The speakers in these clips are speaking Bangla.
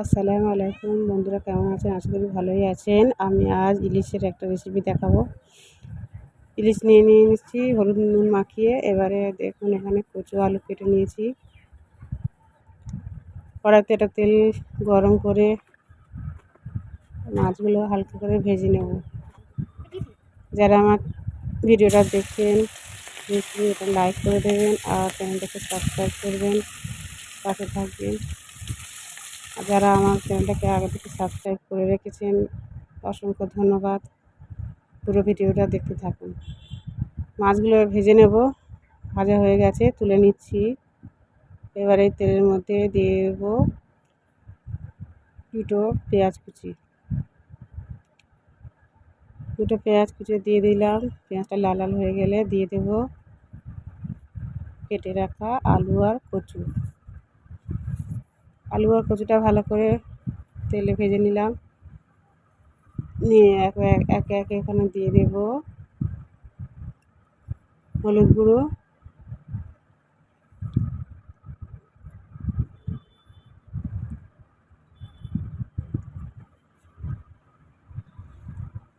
আসসালামু আলাইকুম। বন্ধুরা, কেমন আছেন? আশা করি ভালোই আছেন। আমি আজ ইলিশের একটা রেসিপি দেখাবো। ইলিশ নিয়ে নিয়ে নিচ্ছি, হলুদ নুন মাখিয়ে। এবারে দেখুন, এখানে কচু আলু কেটে নিয়েছি। কড়াইতে একটা তেল গরম করে মাছগুলো হালকা করে ভেজে নেব। যারা আমার ভিডিওটা দেখছেন এটা লাইক করে দেবেন আর চ্যানেলটাকে সাবস্ক্রাইব করবেন। পাশে থাকবেন। যারা আমার চ্যানেলটাকে আগে থেকে সাবস্ক্রাইব করে রেখেছেন, অসংখ্য ধন্যবাদ। পুরো ভিডিওটা দেখতে থাকুন। মাছগুলো ভেজে নেব। ভাজা হয়ে গেছে, তুলে নিচ্ছি। এবারে তেলের মধ্যে দিয়ে দেবো দুটো পেঁয়াজ কুচি। দুটো পেঁয়াজ কুচি দিয়ে দিলাম। পেঁয়াজটা লাল লাল হয়ে গেলে দিয়ে দেব। কেটে রাখা আলু আর কচু। আলু আর কচুটা ভালো করে তেলে ভেজে নিলাম। নিয়ে একে একে একে এখানে দিয়ে দেব হলুদ গুঁড়ো।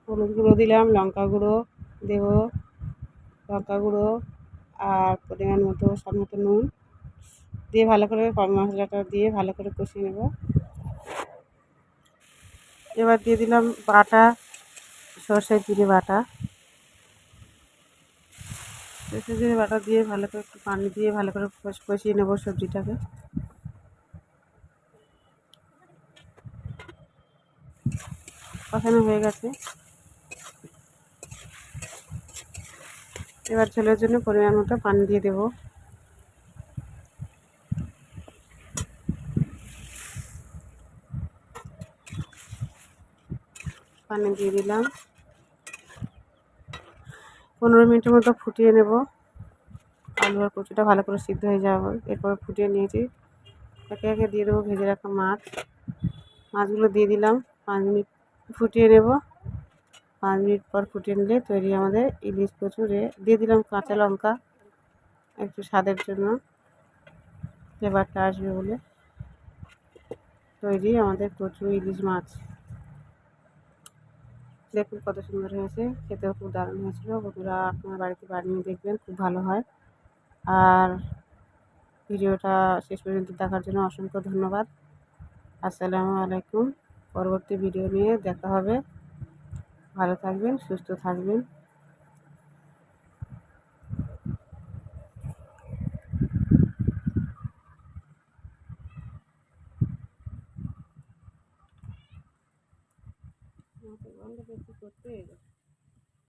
হলুদ গুঁড়ো দিলাম, লঙ্কা গুঁড়ো দেব, লঙ্কা গুঁড়ো আর পরিমাণ মতো সব মতো নুন। দিয়ে ভালো করে মশলাটা দিয়ে ভালো করে কষিয়ে নেব। এবার দিয়ে দিলাম বাটা সর্ষে জিরে বাটা। সর্ষে জিরে বাটা দিয়ে ভালো করে একটু পানি দিয়ে ভালো করে কষিয়ে নেব সবজিটাকে। কষানো হয়ে গেছে। এবার ঝোলের জন্য পরিমাণ মতো পানি দিয়ে দেবো। পানি দিয়ে দিলাম। পনেরো মিনিটের মতো ফুটিয়ে নেব। আলু আর কচুটা ভালো করে সিদ্ধ হয়ে যাবে। এরপর ফুটিয়ে নিয়েছি। একে একে দিয়ে দেবো ভেজে রাখা মাছ। মাছগুলো দিয়ে দিলাম। পাঁচ মিনিট ফুটিয়ে নেব। পাঁচ মিনিট পর ফুটিয়ে নিলে তৈরি আমাদের ইলিশ কচুরে দিয়ে দিলাম কাঁচা লঙ্কা একটু স্বাদের জন্য। ফ্লেভারটা আসবে বলে তৈরি আমাদের কচু ইলিশ মাছ। দেখুন কত সুন্দর হয়েছে, খেতেও খুব দারুণ হয়েছিল। বন্ধুরা, আপনার বাড়িতে বানিয়ে দেখবেন, খুব ভালো হয়। আর ভিডিওটা শেষ পর্যন্ত দেখার জন্য অসংখ্য ধন্যবাদ। আসসালামু আলাইকুম। পরবর্তী ভিডিও নিয়ে দেখা হবে। ভালো থাকবেন, সুস্থ থাকবেন। 我怎，我那边是做这个。